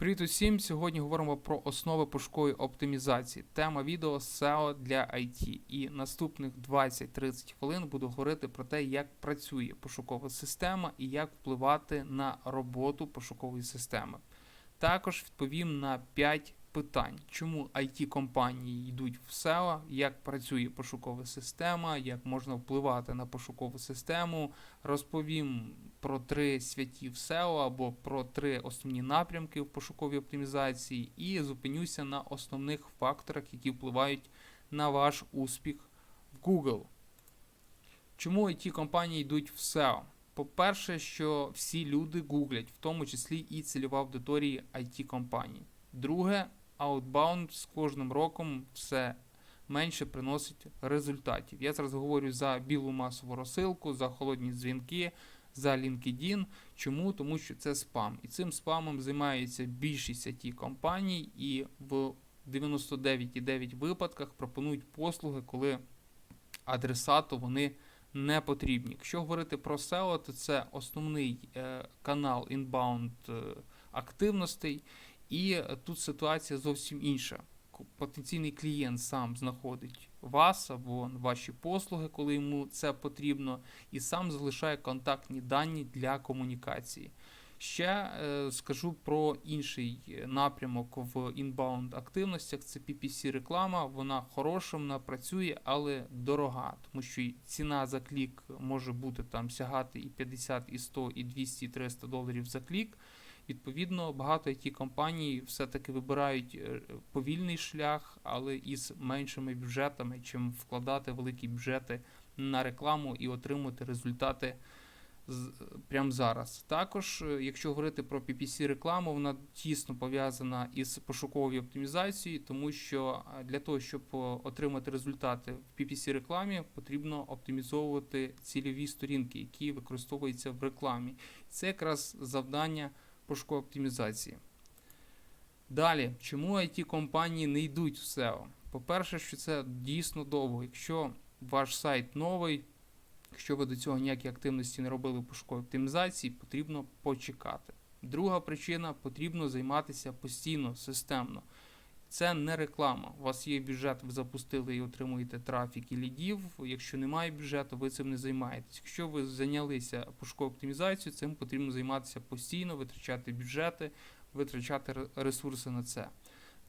Привіт усім! Сьогодні говоримо про основи пошукової оптимізації. Тема відео SEO для IT. І наступних 20-30 хвилин буду говорити про те, як працює пошукова система і як впливати на роботу пошукової системи. Також відповім на 5 питань, чому it компанії йдуть в SEO, як працює пошукова система, як можна впливати на пошукову систему. Розповім про три святі в SEO або про три основні напрямки в пошуковій оптимізації, і зупинюся на основних факторах, які впливають на ваш успіх в Google. Чому it компанії йдуть в SEO? По-перше, що всі люди гуглять, в тому числі і цільова аудиторії it компаній. Друге, Outbound з кожним роком все менше приносить результатів. Я зараз говорю за білу масову розсилку, за холодні дзвінки, за LinkedIn. Чому? Тому що це спам. І цим спамом займається більшість it компаній, і в 99,9 випадках пропонують послуги, коли адресату вони не потрібні. Якщо говорити про SEO, то це основний е, канал inbound е, активностей. І е, тут ситуація зовсім інша. Потенційний клієнт сам знаходить вас або ваші послуги, коли йому це потрібно, і сам залишає контактні дані для комунікації. Ще е, скажу про інший напрямок в інбаунд активностях. Це PPC реклама. Вона хороша, вона працює, але дорога, тому що ціна за клік може бути там сягати і 50, і 100, і 200, і 300 доларів за клік. Відповідно, багато it компаній все-таки вибирають е, повільний шлях, але із меншими бюджетами, чим вкладати великі бюджети на рекламу і отримати результати прямо зараз. Також, е, якщо говорити про PPC рекламу, вона тісно пов'язана із пошуковою оптимізацією, тому що е, для того, щоб отримати результати в PPC рекламі, потрібно оптимізовувати цільові сторінки, які використовуються в рекламі. Це якраз завдання пошукової оптимізації. Далі, чому it компанії не йдуть в SEO? По-перше, що це дійсно довго. Якщо ваш сайт новий, якщо ви до цього ніякі активності не робили пошукової оптимізації, потрібно почекати. Друга причина потрібно займатися постійно, системно. Це не реклама. У вас є бюджет, ви запустили і отримуєте трафік і лідів. Якщо немає бюджету, ви цим не займаєтесь. Якщо ви зайнялися пошуковою оптимізацією, цим потрібно займатися постійно, витрачати бюджети, витрачати ресурси на це.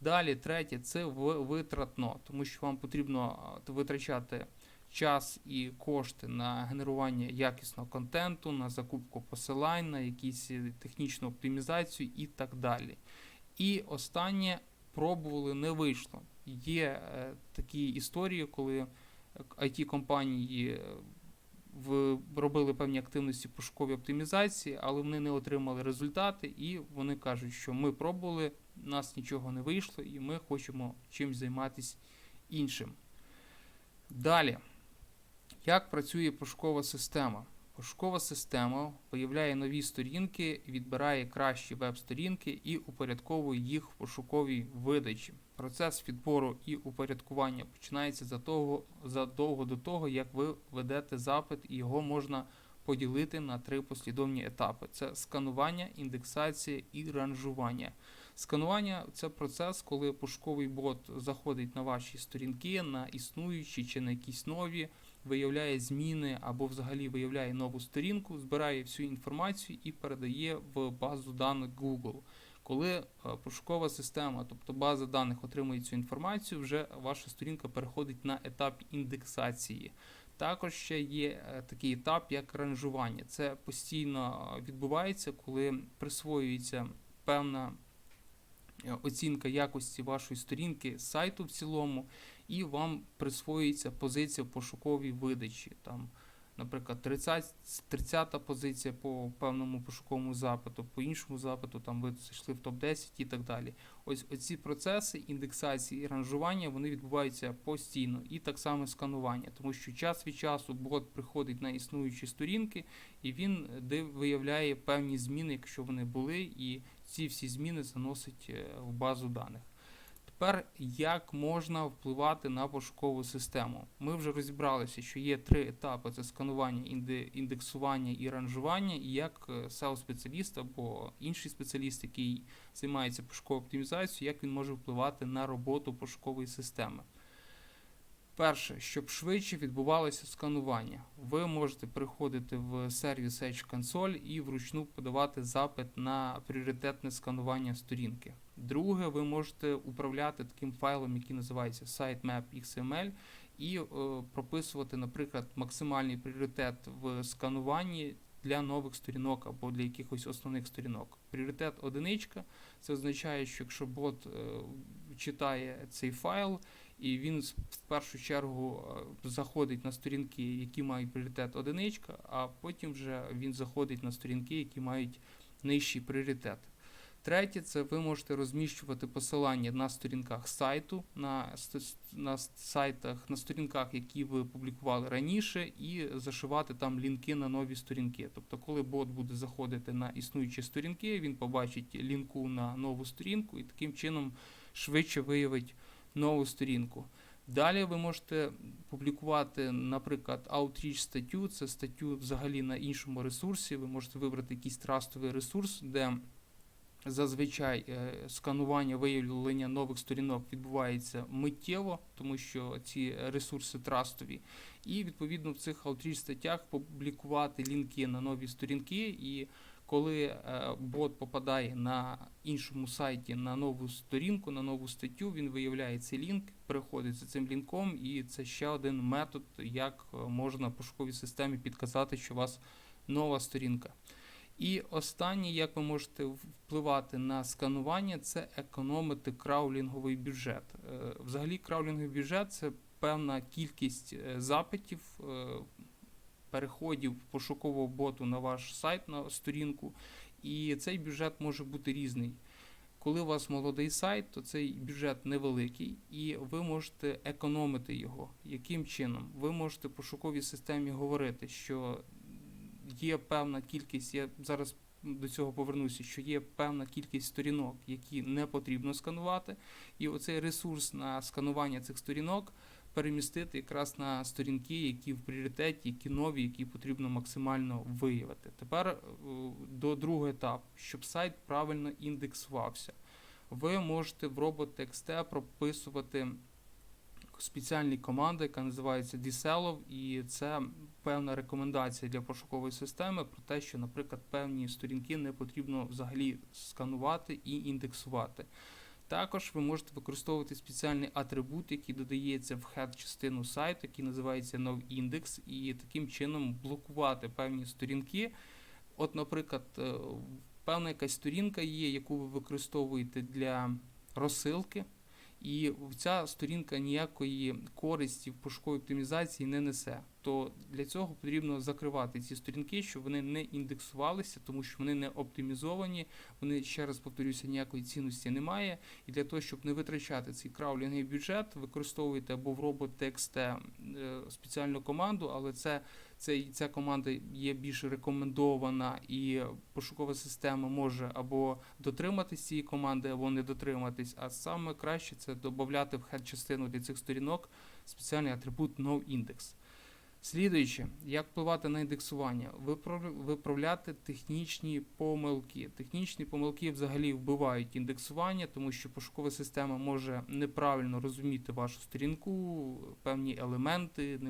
Далі, третє, це витратно, тому що вам потрібно витрачати час і кошти на генерування якісного контенту, на закупку посилань, на якісь технічну оптимізацію і так далі. І останнє пробували, не вийшло. Є е, такі історії, коли it компанії е, робили певні активності пошукової оптимізації, але вони не отримали результати, і вони кажуть, що ми пробували, у нас нічого не вийшло, і ми хочемо чимось займатися іншим. Далі, як працює пошукова система? Пошукова система виявляє нові сторінки, відбирає кращі веб-сторінки і упорядковує їх в пошуковій видачі. Процес відбору і упорядкування починається задовго, до того, як ви ведете запит, і його можна поділити на три послідовні етапи: це сканування, індексація і ранжування. Сканування це процес, коли пошуковий бот заходить на ваші сторінки, на існуючі чи на якісь нові виявляє зміни або взагалі виявляє нову сторінку, збирає всю інформацію і передає в базу даних Google. Коли е, пошукова система, тобто база даних отримує цю інформацію, вже ваша сторінка переходить на етап індексації. Також ще є е, такий етап, як ранжування. Це постійно е, відбувається, коли присвоюється певна оцінка якості вашої сторінки сайту в цілому, і вам присвоюється позиція в пошуковій видачі. Там, Наприклад, 30 30 позиція по певному пошуковому запиту, по іншому запиту там ви зайшли в топ-10 і так далі. Ось оці процеси індексації і ранжування вони відбуваються постійно, і так само сканування, тому що час від часу бот приходить на існуючі сторінки, і він виявляє певні зміни, якщо вони були, і ці всі зміни заносить е, в базу даних. Тепер як можна впливати на пошукову систему? Ми вже розібралися, що є три етапи: це сканування, індексування і ранжування. І як е, SEO-спеціаліст або інший спеціаліст, який займається пошуковою оптимізацією, як він може впливати на роботу пошукової системи. Перше, щоб швидше відбувалося сканування, ви можете приходити в сервіс Edge Console і вручну подавати запит на пріоритетне сканування сторінки. Друге, ви можете управляти таким файлом, який називається sitemap XML, і е, прописувати, наприклад, максимальний пріоритет в скануванні для нових сторінок або для якихось основних сторінок. Пріоритет одиничка це означає, що якщо бот е, читає цей файл, і він в першу чергу е, заходить на сторінки, які мають пріоритет одиничка, а потім вже він заходить на сторінки, які мають нижчий пріоритет. Третє, це ви можете розміщувати посилання на сторінках сайту, на, на сайтах, на сторінках, які ви публікували раніше, і зашивати там лінки на нові сторінки. Тобто, коли бот буде заходити на існуючі сторінки, він побачить лінку на нову сторінку і таким чином швидше виявить нову сторінку. Далі ви можете публікувати, наприклад, Outreach статтю, це статтю взагалі на іншому ресурсі. Ви можете вибрати якийсь трастовий ресурс, де зазвичай е, сканування виявлення нових сторінок відбувається миттєво, тому що ці ресурси трастові. І відповідно в цих Outreach статтях публікувати лінки на нові сторінки і коли е, бот попадає на іншому сайті на нову сторінку, на нову статтю, він виявляє цей лінк, переходить за цим лінком, і це ще один метод, як е, можна пошуковій системі підказати, що у вас нова сторінка. І останнє, як ви можете впливати на сканування, це економити краулінговий бюджет. Е, Взагалі, краулінговий бюджет це певна кількість запитів, переходів пошукового боту на ваш сайт, на сторінку, і цей бюджет може бути різний. Коли у вас молодий сайт, то цей бюджет невеликий, і ви можете економити його. Яким чином? Ви можете пошуковій системі говорити, що є певна кількість, я зараз до цього повернуся, що є певна кількість сторінок, які не потрібно сканувати, і оцей ресурс на сканування цих сторінок перемістити якраз на сторінки, які в пріоритеті, які нові, які потрібно максимально виявити. Тепер е, до другого етапу, щоб сайт правильно індексувався. Ви можете в robot.txt прописувати спеціальні команди, яка називається DSELOV, і це певна рекомендація для пошукової системи про те, що, наприклад, певні сторінки не потрібно взагалі сканувати і індексувати. Також ви можете використовувати спеціальний атрибут, який додається в хед-частину сайту, який називається NoIndex, і таким чином блокувати певні сторінки. От, наприклад, е, певна якась сторінка є, яку ви використовуєте для розсилки, і ця сторінка ніякої користі в пошуковій оптимізації не несе. То для цього потрібно закривати ці сторінки, щоб вони не індексувалися, тому що вони не оптимізовані, вони, ще раз повторюся, ніякої цінності немає. І для того, щоб не витрачати цей краулінговий бюджет, використовуйте або в robot.txt е, спеціальну команду, але це, це, ця команда є більш рекомендована, і пошукова система може або дотриматись цієї команди, або не дотриматись. А саме краще це додати в хед-частину для цих сторінок спеціальний атрибут noindex. Слідуюче, як впливати на індексування, Виправ- виправляти технічні помилки. Технічні помилки взагалі вбивають індексування, тому що пошукова система може неправильно розуміти вашу сторінку, певні елементи,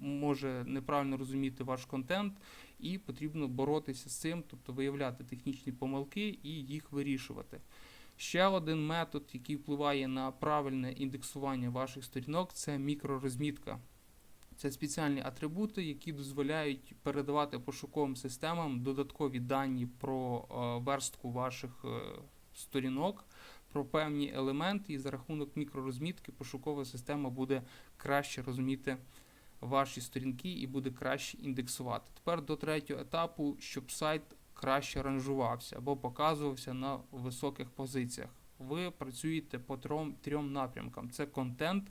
може неправильно розуміти ваш контент, і потрібно боротися з цим, тобто виявляти технічні помилки і їх вирішувати. Ще один метод, який впливає на правильне індексування ваших сторінок, це мікророзмітка. Це спеціальні атрибути, які дозволяють передавати пошуковим системам додаткові дані про е, верстку ваших е, сторінок, про певні елементи, і за рахунок мікророзмітки пошукова система буде краще розуміти ваші сторінки і буде краще індексувати. Тепер до третього етапу, щоб сайт краще ранжувався або показувався на високих позиціях. Ви працюєте по трьом, трьом напрямкам: це контент,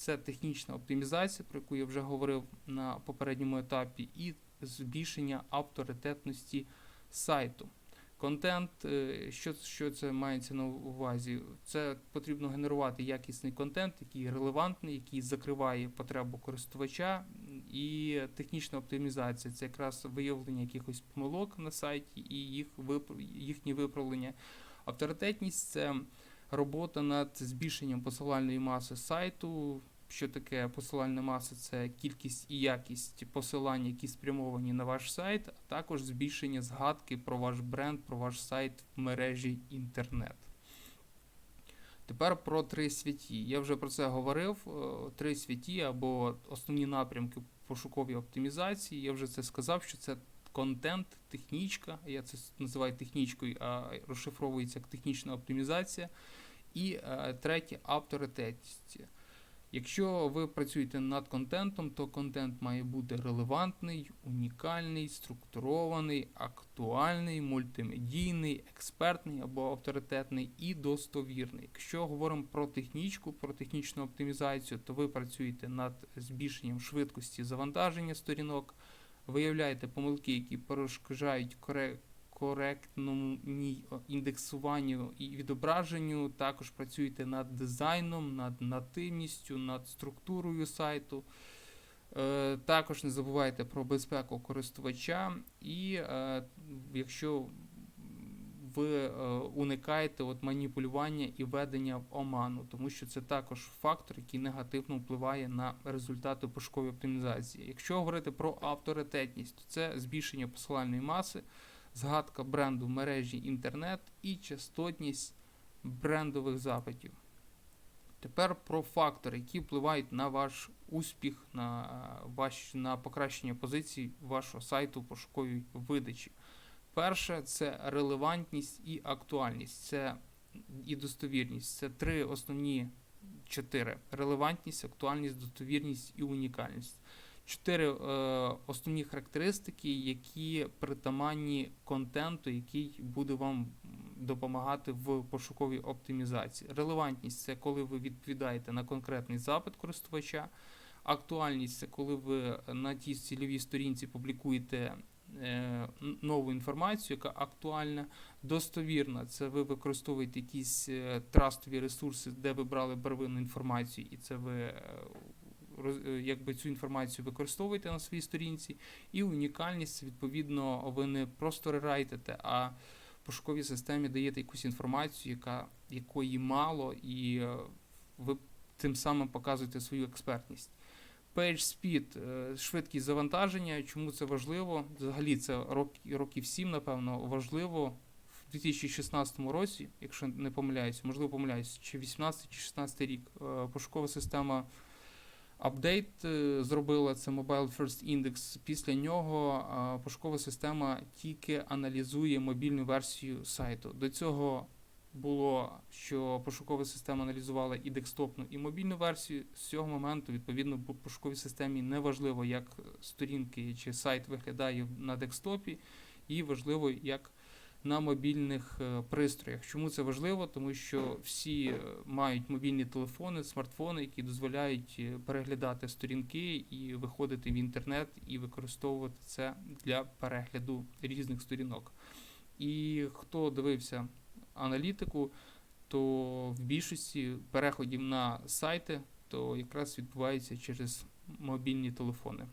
це технічна оптимізація, про яку я вже говорив на попередньому етапі, і збільшення авторитетності сайту. Контент, е, що, що це мається на увазі? Це потрібно генерувати якісний контент, який релевантний, який закриває потребу користувача, і технічна оптимізація це якраз виявлення якихось помилок на сайті і їх їхнє виправлення. Авторитетність це робота над збільшенням посилальної маси сайту. Що таке посилальна маса? Це кількість і якість посилань, які спрямовані на ваш сайт, а також збільшення згадки про ваш бренд, про ваш сайт в мережі інтернет. Тепер про три святі. Я вже про це говорив. Е, Три святі або основні напрямки пошукової оптимізації. Я вже це сказав, що це контент, технічка. Я це називаю технічкою, а розшифровується як технічна оптимізація. І е, третє авторитетність. Якщо ви працюєте над контентом, то контент має бути релевантний, унікальний, структурований, актуальний, мультимедійний, експертний або авторитетний і достовірний. Якщо говоримо про технічку, про технічну оптимізацію, то ви працюєте над збільшенням швидкості завантаження сторінок, виявляєте помилки, які перешкоджають коре- коректному індексуванню і відображенню. Також працюєте над дизайном, над нативністю, над структурою сайту. Е, Також не забувайте про безпеку користувача, і е, якщо ви е, уникаєте от маніпулювання і ведення в оману, тому що це також фактор, який негативно впливає на результати пошукової оптимізації. Якщо говорити про авторитетність, то це збільшення посилальної маси, згадка бренду в мережі інтернет і частотність брендових запитів. Тепер про фактори, які впливають на ваш успіх, на, е, ваш, на покращення позицій вашого сайту пошуковій видачі. Перше це релевантність і актуальність, це і достовірність. Це три основні чотири: релевантність, актуальність, достовірність і унікальність. Чотири е, основні характеристики, які притаманні контенту, який буде вам допомагати в пошуковій оптимізації. Релевантність це коли ви відповідаєте на конкретний запит користувача. Актуальність це коли ви на тій цільовій сторінці публікуєте е, нову інформацію, яка актуальна. Достовірна це ви використовуєте якісь е, трастові ресурси, де ви брали первинну інформацію, і це ви е, якби цю інформацію використовуєте на своїй сторінці. І унікальність відповідно, ви не просто рерайтите, а пошуковій системі даєте якусь інформацію, яка, якої мало, і е, ви тим самим показуєте свою експертність. Page Speed, е, швидкість завантаження. Чому це важливо? Взагалі це роки, років 7, напевно, важливо в 2016 році, якщо не помиляюся, можливо помиляюся, чи 18 чи 16 рік. е, Пошукова система апдейт е, зробила це Mobile First Index. Після нього пошукова система тільки аналізує мобільну версію сайту. До цього було, що пошукова система аналізувала і декстопну, і мобільну версію. З цього моменту, відповідно, по пошуковій системі не важливо, як сторінки чи сайт виглядає на декстопі, і важливо, як на мобільних е, пристроях. Чому це важливо? Тому що всі е, мають мобільні телефони, смартфони, які дозволяють е, переглядати сторінки і виходити в інтернет і використовувати це для перегляду різних сторінок. І хто дивився аналітику, то в більшості переходів на сайти, то якраз відбувається через мобільні телефони.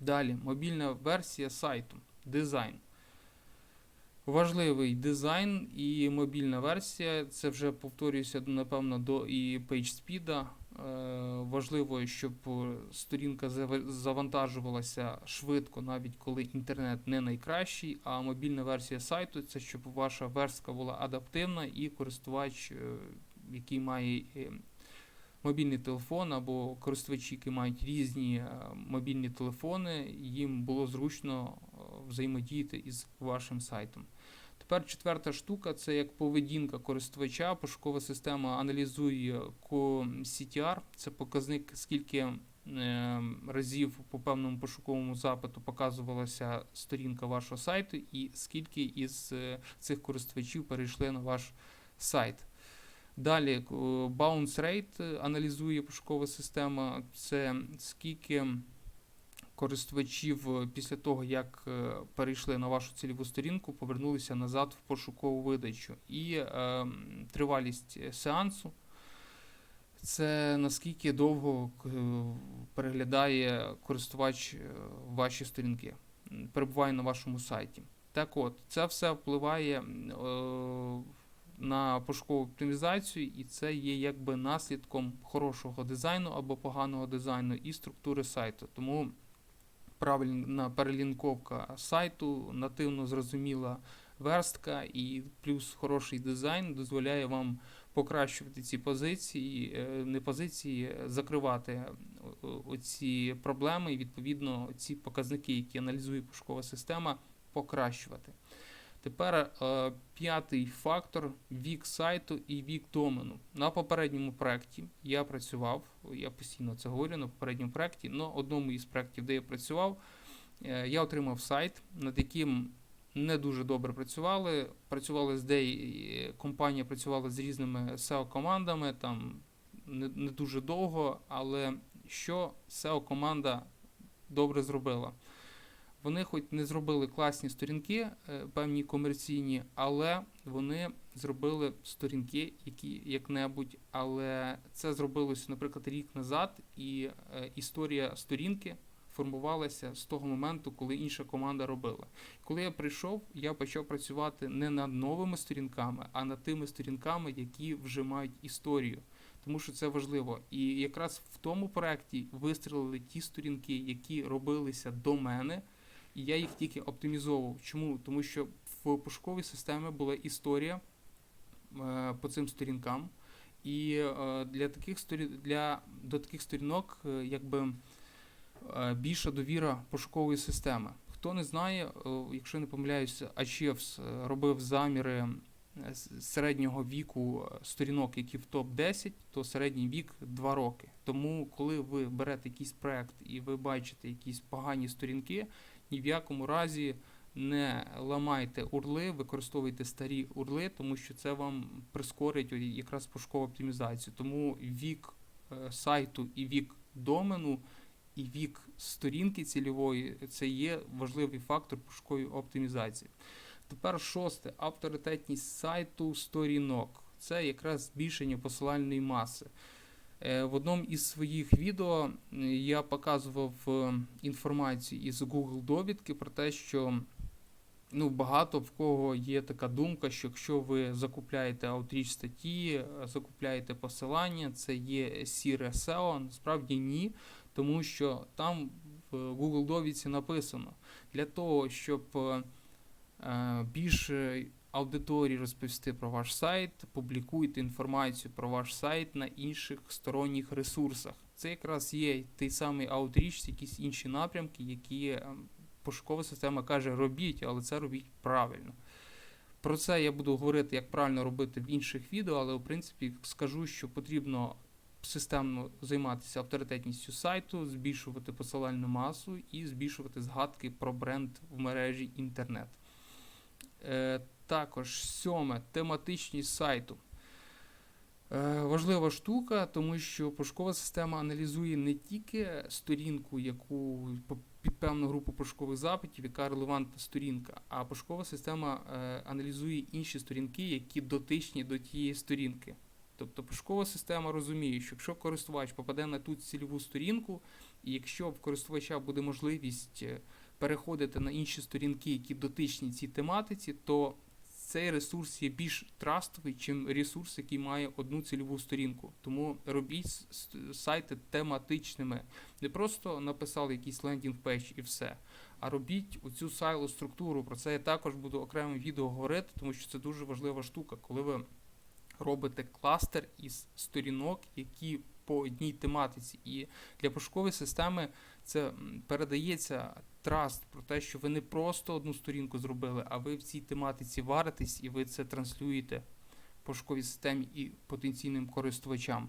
Далі, мобільна версія сайту, дизайн. Важливий дизайн і мобільна версія. Це вже повторююся, напевно, до і PageSpeed. Е, Важливо, щоб сторінка зава- завантажувалася швидко, навіть коли інтернет не найкращий. А мобільна версія сайту це щоб ваша верстка була адаптивна і користувач, е, який має е, мобільний телефон або користувачі, які мають різні мобільні телефони, їм було зручно взаємодіяти із вашим сайтом. Тепер четверта штука це як поведінка користувача. Пошукова система аналізує CTR, це показник, скільки е, разів по певному пошуковому запиту показувалася сторінка вашого сайту, і скільки із е, цих користувачів перейшли на ваш сайт. Далі е, bounce rate аналізує пошукова система, це скільки користувачів е, після того, як е, перейшли на вашу цільову сторінку, повернулися назад в пошукову видачу. І е, тривалість е, сеансу це наскільки довго переглядає користувач ваші сторінки, перебуває на вашому сайті. Так от, це все впливає е, на пошукову оптимізацію, і це є якби наслідком хорошого дизайну або поганого дизайну і структури сайту. Тому правильна перелінковка сайту, нативно зрозуміла верстка і плюс хороший дизайн дозволяє вам покращувати ці позиції, е, не позиції, е, закривати е, оці проблеми і відповідно ці показники, які аналізує пошукова система, покращувати. Тепер е, п'ятий фактор вік сайту і вік домену. На попередньому проєкті я працював, я постійно це говорю на попередньому проєкті, але одному із проєктів, де я працював, е, я отримав сайт, над яким не дуже добре працювали. Працювали з деї, компанія працювала з різними SEO-командами, там не, не дуже довго, але що SEO-команда добре зробила? Вони хоч не зробили класні сторінки, е, певні комерційні, але вони зробили сторінки, які як-небудь, але це зробилося, наприклад, рік назад, і е, історія сторінки формувалася з того моменту, коли інша команда робила. Коли я прийшов, я почав працювати не над новими сторінками, а над тими сторінками, які вже мають історію. Тому що це важливо. І якраз в тому проєкті вистрілили ті сторінки, які робилися до мене, і я їх тільки оптимізовував. Чому? Тому що в пошуковій системі була історія е, по цим сторінкам. І е, для таких сторі... для до таких сторінок е, якби більша довіра пошукової системи. Хто не знає, якщо не помиляюся, е, робив заміри середнього віку сторінок, які в топ-10, то середній вік 2 роки. Тому, коли ви берете якийсь проект і ви бачите якісь погані сторінки, ні в якому разі не ламайте урли, використовуйте старі урли, тому що це вам прискорить якраз пошукову оптимізацію. Тому вік е, сайту і вік домену, і вік сторінки цільової це є важливий фактор пошукової оптимізації. Тепер шосте авторитетність сайту сторінок. Це якраз збільшення посилальної маси. Е, В одному із своїх відео я показував е, інформацію із Google довідки про те, що ну, багато в кого є така думка, що якщо ви закупляєте аутріч статті, е, закупляєте посилання, це є сіре SEO. Насправді ні, тому що там в Google довідці написано для того, щоб більше аудиторії розповісти про ваш сайт, публікуйте інформацію про ваш сайт на інших сторонніх ресурсах. Це якраз є той самий аутріч, якісь інші напрямки, які е, пошукова система каже робіть, але це робіть правильно. Про це я буду говорити, як правильно робити в інших відео, але в принципі скажу, що потрібно системно займатися авторитетністю сайту, збільшувати посилальну масу і збільшувати згадки про бренд в мережі інтернет. Також сьоме тематичність сайту. Е, важлива штука, тому що пошукова система аналізує не тільки сторінку, яку під певну групу пошукових запитів, яка релевантна сторінка, а пошукова система е, аналізує інші сторінки, які дотичні до тієї сторінки. Тобто пошукова система розуміє, що якщо користувач попаде на ту цільову сторінку, і якщо в користувача буде можливість е, переходити на інші сторінки, які дотичні цій тематиці, то цей ресурс є більш трастовий, чим ресурс, який має одну цільову сторінку. Тому робіть сайти тематичними. Не просто написали якийсь лендінг пейдж і все. А робіть оцю сайло структуру. Про це я також буду окремим відео говорити, тому що це дуже важлива штука, коли ви робите кластер із сторінок, які по одній тематиці. І для пошукової системи це передається траст про те, що ви не просто одну сторінку зробили, а ви в цій тематиці варитесь і ви це транслюєте пошуковій системі і потенційним користувачам.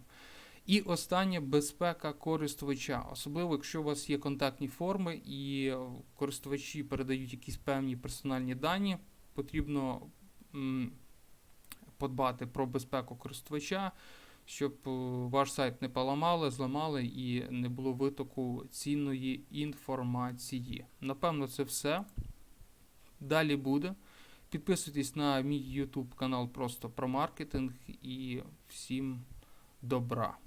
І останнє безпека користувача, особливо якщо у вас є контактні форми і користувачі передають якісь певні персональні дані, потрібно м, подбати про безпеку користувача. Щоб е, ваш сайт не поламали, зламали і не було витоку цінної інформації. Напевно, це все. Далі буде. Підписуйтесь на мій YouTube канал просто про маркетинг і всім добра.